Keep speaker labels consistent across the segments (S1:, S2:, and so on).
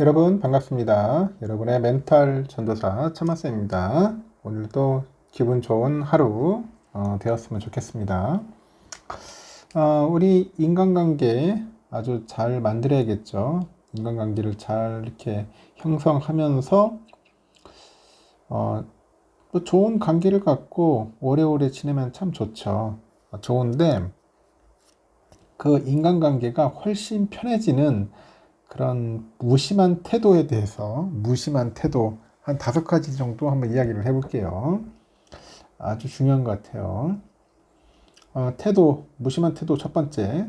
S1: 여러분 반갑습니다. 여러분의 멘탈 전도사 천마쌤입니다. 오늘도 기분 좋은 하루 어, 되었으면 좋겠습니다. 어, 우리 인간관계 아주 잘 만들어야겠죠. 인간관계를 잘 이렇게 형성하면서 어, 또 좋은 관계를 갖고 오래오래 지내면 참 좋죠. 어, 좋은데 그 인간관계가 훨씬 편해지는 그런 무심한 태도에 대해서 무심한 태도 한 다섯 가지 정도 한번 이야기를 해볼게요. 아주 중요한 것 같아요. 어, 태도, 무심한 태도 첫 번째.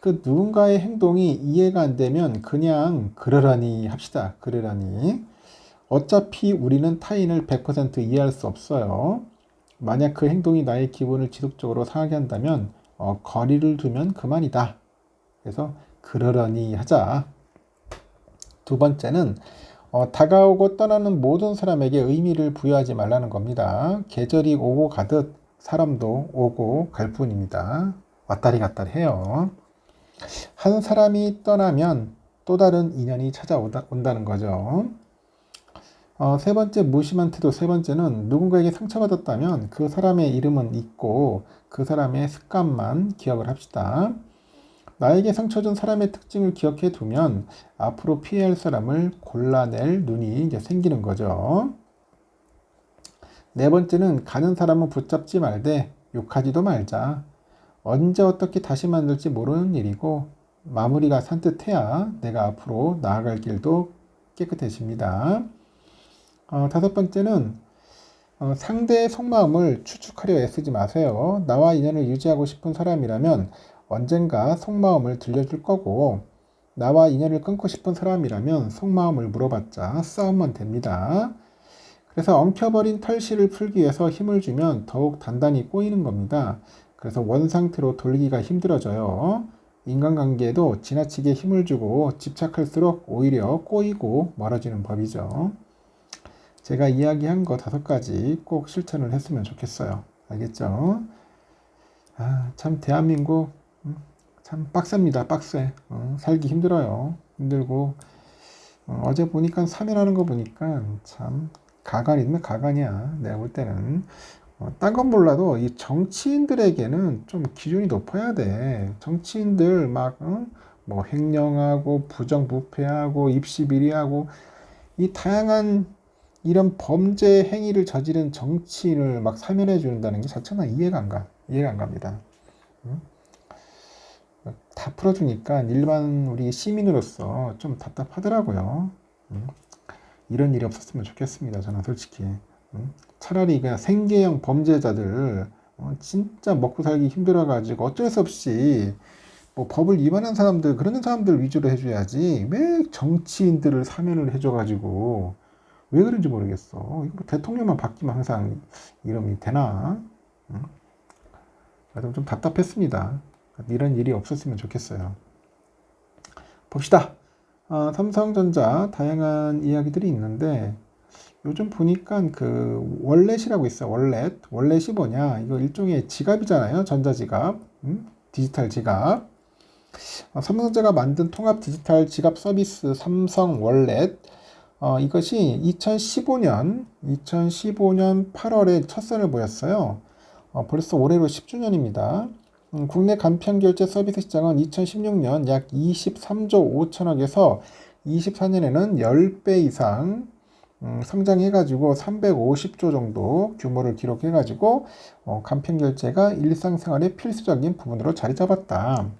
S1: 그 누군가의 행동이 이해가 안 되면 그냥 그러라니 합시다. 그러라니. 어차피 우리는 타인을 100% 이해할 수 없어요. 만약 그 행동이 나의 기분을 지속적으로 상하게 한다면 어, 거리를 두면 그만이다. 그래서 그러려니 하자. 두 번째는 어, 다가오고 떠나는 모든 사람에게 의미를 부여하지 말라는 겁니다. 계절이 오고 가듯 사람도 오고 갈 뿐입니다. 왔다리 갔다리 해요. 한 사람이 떠나면 또 다른 인연이 찾아온다는 거죠. 어, 세 번째 무심한 태도 세 번째는 누군가에게 상처받았다면 그 사람의 이름은 잊고 그 사람의 습관만 기억을 합시다. 나에게 상처 준 사람의 특징을 기억해 두면 앞으로 피해야 할 사람을 골라낼 눈이 이제 생기는 거죠. 네 번째는 가는 사람은 붙잡지 말되 욕하지도 말자. 언제 어떻게 다시 만들지 모르는 일이고 마무리가 산뜻해야 내가 앞으로 나아갈 길도 깨끗해집니다. 어, 다섯 번째는 어, 상대의 속마음을 추측하려 애쓰지 마세요. 나와 인연을 유지하고 싶은 사람이라면 언젠가 속마음을 들려줄 거고 나와 인연을 끊고 싶은 사람이라면 속마음을 물어봤자 싸움만 됩니다. 그래서 엉켜버린 털실을 풀기 위해서 힘을 주면 더욱 단단히 꼬이는 겁니다. 그래서 원상태로 돌기가 힘들어져요. 인간관계에도 지나치게 힘을 주고 집착할수록 오히려 꼬이고 멀어지는 법이죠. 제가 이야기한 거 다섯 가지 꼭 실천을 했으면 좋겠어요. 알겠죠? 아, 참 대한민국 참 빡셉니다. 빡세. 어, 살기 힘들어요. 힘들고 어, 제 보니까 3일하는 거 보니까 참 가관이면 가관이야. 내가 볼 때는 어, 딴건 몰라도 이 정치인들에게는 좀 기준이 높아야 돼. 정치인들 막 어? 뭐 횡령하고 부정부패하고 입시비리하고 이 다양한 이런 범죄 행위를 저지른 정치인을 막 사면해 준다는 게 자체가 이해가 안 가. 이해가 안 갑니다. 응? 다 풀어주니까 일반 우리 시민으로서 좀 답답하더라고요. 음. 이런 일이 없었으면 좋겠습니다. 저는 솔직히. 음. 차라리 그냥 생계형 범죄자들 어, 진짜 먹고 살기 힘들어가지고 어쩔 수 없이 뭐 법을 위반한 사람들 그런 사람들 위주로 해줘야지 왜 정치인들을 사면을 해줘가지고 왜 그런지 모르겠어. 이거 뭐 대통령만 바뀌면 항상 이름이 되나? 음. 좀 답답했습니다. 이런 일이 없었으면 좋겠어요. 봅시다. 어, 삼성전자 다양한 이야기들이 있는데 요즘 보니까 그 월렛이라고 있어요. 월렛. 월렛이 뭐냐? 이거 일종의 지갑이잖아요. 전자지갑. 음? 디지털 지갑. 어, 삼성전자가 만든 통합 디지털 지갑 서비스 삼성 월렛. 어, 이것이 2015년 2015년 8월에 첫 선을 보였어요. 어, 벌써 올해로 10주년입니다. 음, 국내 간편결제 서비스 시장은 2016년 약 23조 5천억에서 24년에는 10배 이상 음, 성장해가지고 350조 정도 규모를 기록해가지고 어, 간편결제가 일상생활의 필수적인 부분으로 자리 잡았다.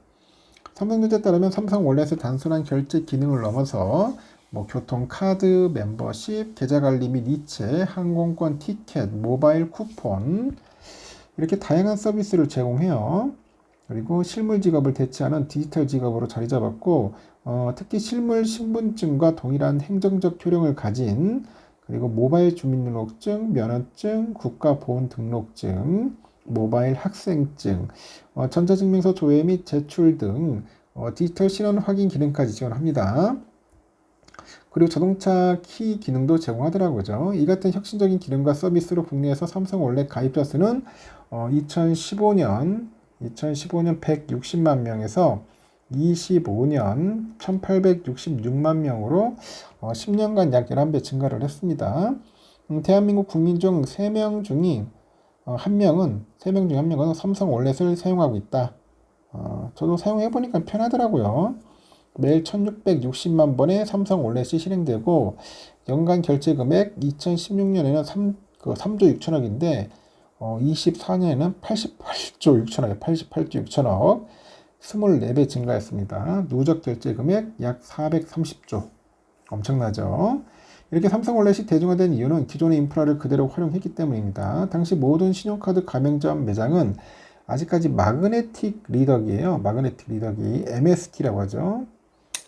S1: 삼성전자에 따르면 삼성 원래의 단순한 결제 기능을 넘어서 뭐 교통 카드, 멤버십, 계좌 관리 및 이체, 항공권 티켓, 모바일 쿠폰 이렇게 다양한 서비스를 제공해요. 그리고 실물 지갑을 대체하는 디지털 지갑으로 자리 잡았고 어, 특히 실물 신분증과 동일한 행정적 효력을 가진 그리고 모바일 주민등록증, 면허증, 국가보훈등록증, 모바일 학생증, 어, 전자증명서 조회 및 제출 등 어, 디지털 신원 확인 기능까지 지원합니다. 그리고 자동차 키 기능도 제공하더라고요. 이 같은 혁신적인 기능과 서비스로 국내에서 삼성 원래 가입자 수는 어, 2015년 2015년 160만 명에서 25년 1866만 명으로 어, 10년간 약 11배 증가를 했습니다. 음, 대한민국 국민 중 3명 중이 어, 1명은 3명 중 1명은 삼성 월렛을 사용하고 있다. 어, 저도 사용해 보니까 편하더라고요. 매일 1660만 번의 삼성 월렛이 실행되고 연간 결제 금액 2016년에는 3, 그 3조 6천억인데 어, 24년에는 88조 6천억, 88조 6천억 24배 증가했습니다. 누적 결제 금액 약 430조. 엄청나죠? 이렇게 삼성월렛이 대중화된 이유는 기존의 인프라를 그대로 활용했기 때문입니다. 당시 모든 신용카드 가맹점 매장은 아직까지 마그네틱 리더기예요. 마그네틱 리더기 MST라고 하죠.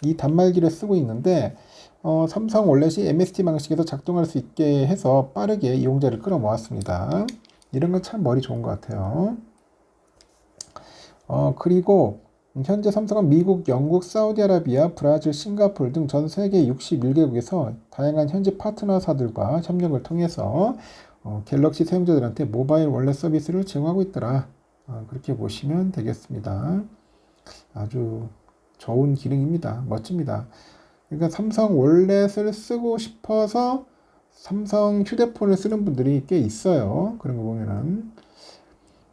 S1: 이 단말기를 쓰고 있는데 어, 삼성 월렛이 MST 방식에서 작동할 수 있게 해서 빠르게 이용자를 끌어모았습니다. 이런 건 참 머리 좋은 것 같아요. 어, 그리고 현재 삼성은 미국, 영국, 사우디아라비아, 브라질, 싱가폴 등 전 세계 61개국에서 다양한 현지 파트너사들과 협력을 통해서 어, 갤럭시 사용자들한테 모바일 월렛 서비스를 제공하고 있더라. 어, 그렇게 보시면 되겠습니다. 아주 좋은 기능입니다. 멋집니다. 그러니까 삼성 월렛을 쓰고 싶어서 삼성 휴대폰을 쓰는 분들이 꽤 있어요. 그런 거 보면은.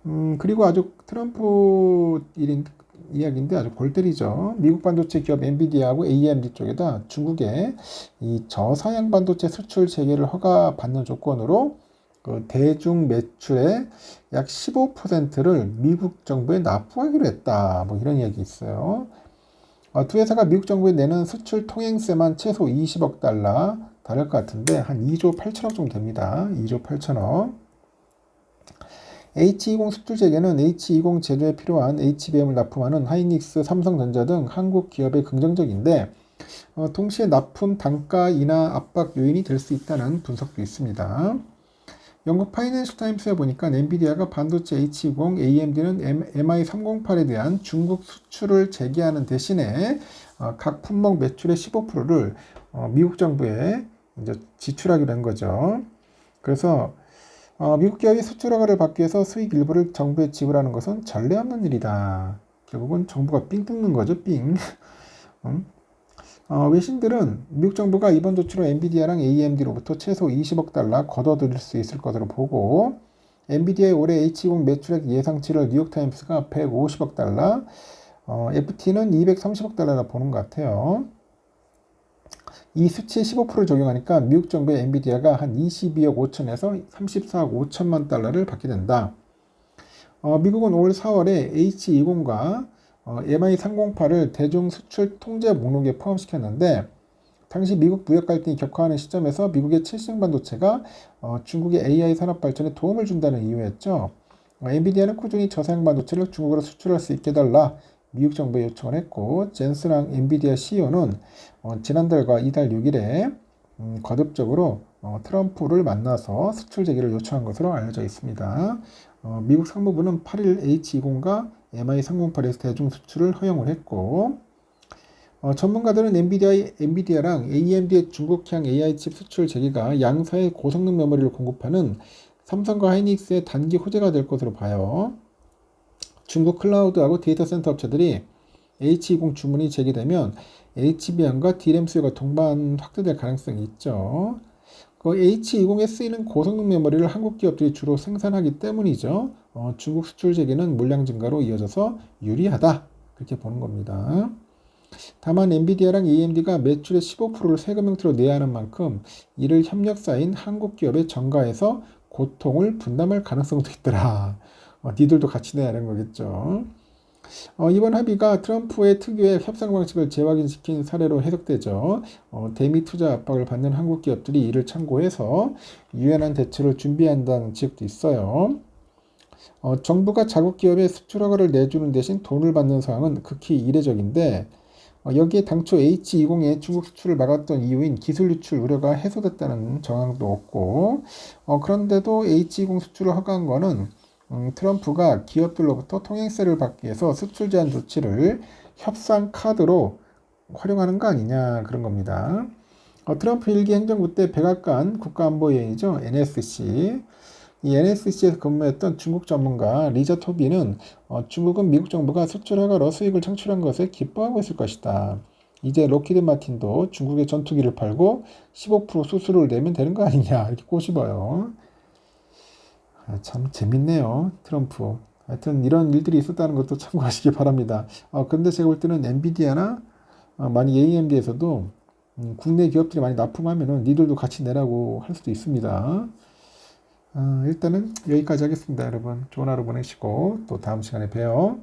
S1: 음, 그리고 아주 트럼프 일인 이야기인데 아주 골 때리죠. 미국 반도체 기업 엔비디아하고 AMD 쪽에다 중국의 이 저사양 반도체 수출 재개를 허가받는 조건으로 그 대중 매출의 약 15%를 미국 정부에 납부하기로 했다. 뭐 이런 이야기 있어요. 어, 두 회사가 미국 정부에 내는 수출 통행세만 최소 20억 달러 다를 것 같은데 한 2조 8천억 정도 됩니다. 2조 8천억. H20 수출 재개는 H20 제조에 필요한 HBM을 납품하는 하이닉스, 삼성전자 등 한국 기업에 긍정적인데 어, 동시에 납품 단가 인하 압박 요인이 될 수 있다는 분석도 있습니다. 영국 파이낸셜 타임스에 보니까 엔비디아가 반도체 H20, AMD는 MI308에 대한 중국 수출을 재개하는 대신에 어, 각 품목 매출의 15%를 어, 미국 정부에 이제 지출하기로 한 거죠. 그래서 어, 미국 기업이 수출 허가를 받기 위해서 수익 일부를 정부에 지불하는 것은 전례 없는 일이다. 결국은 정부가 삥 뜯는 거죠, 삥. 음? 어, 외신들은 미국 정부가 이번 조치로 엔비디아랑 AMD로부터 최소 20억 달러 걷어들일 수 있을 것으로 보고 엔비디아의 올해 H20 매출액 예상치를 뉴욕타임스가 150억 달러, 어, FT는 230억 달러라 보는 것 같아요. 이 수치에 15%를 적용하니까 미국 정부의 엔비디아가 한 22억 5천에서 34억 5천만 달러를 받게 된다. 어, 미국은 올 4월에 H20과 어, MI308을 대중 수출 통제 목록에 포함시켰는데 당시 미국 무역 갈등이 격화하는 시점에서 미국의 칠성 반도체가 어, 중국의 AI 산업 발전에 도움을 준다는 이유였죠. 어, 엔비디아는 꾸준히 저사양 반도체를 중국으로 수출할 수 있게 달라 미국 정부에 요청을 했고 젠스랑 엔비디아 CEO는 어, 지난달과 이달 6일에 음, 거듭적으로 어, 트럼프를 만나서 수출 재개를 요청한 것으로 알려져 있습니다. 어, 미국 상무부는 8일 H20과 MI308에서 대중 수출을 허용을 했고 어, 전문가들은 엔비디아, 엔비디아랑 AMD의 중국향 AI 칩 수출 재개가 양사의 고성능 메모리를 공급하는 삼성과 하이닉스의 단기 호재가 될 것으로 봐요. 중국 클라우드하고 데이터 센터 업체들이 H20 주문이 제기되면 HBM과 D램 수요가 동반 확대될 가능성이 있죠. 그 H20에 쓰이는 고성능 메모리를 한국 기업들이 주로 생산하기 때문이죠. 어, 중국 수출 재개는 물량 증가로 이어져서 유리하다. 그렇게 보는 겁니다. 다만 엔비디아랑 AMD가 매출의 15%를 세금 형태로 내야 하는 만큼 이를 협력사인 한국 기업에 전가해서 고통을 분담할 가능성도 있더라. 어, 니들도 같이 내야 하는 거겠죠. 어, 이번 합의가 트럼프의 특유의 협상 방식을 재확인시킨 사례로 해석되죠. 어, 대미 투자 압박을 받는 한국 기업들이 이를 참고해서 유연한 대처를 준비한다는 지적도 있어요. 어, 정부가 자국 기업에 수출 허가를 내주는 대신 돈을 받는 상황은 극히 이례적인데 어, 여기에 당초 H20의 중국 수출을 막았던 이유인 기술 유출 우려가 해소됐다는 정황도 없고 어, 그런데도 H20 수출을 허가한 거는 음, 트럼프가 기업들로부터 통행세를 받기 위해서 수출 제한 조치를 협상 카드로 활용하는 거 아니냐 그런 겁니다. 어, 트럼프 일기 행정부 때 백악관 국가안보회의죠 NSC 이 NSC에서 근무했던 중국 전문가 리저 토비는 어, 중국은 미국 정부가 수출 허가로 수익을 창출한 것을 기뻐하고 있을 것이다. 이제 로키드 마틴도 중국의 전투기를 팔고 15% 수수료를 내면 되는 거 아니냐 이렇게 꼬집어요. 아, 참 재밌네요 트럼프. 하여튼 이런 일들이 있었다는 것도 참고하시기 바랍니다. 어, 근데 제가 볼 때는 엔비디아나 어, 만약 AMD에서도 음, 국내 기업들이 많이 납품하면은 니들도 같이 내라고 할 수도 있습니다. 어, 일단은 여기까지 하겠습니다, 여러분. 좋은 하루 보내시고 또 다음 시간에 봬요.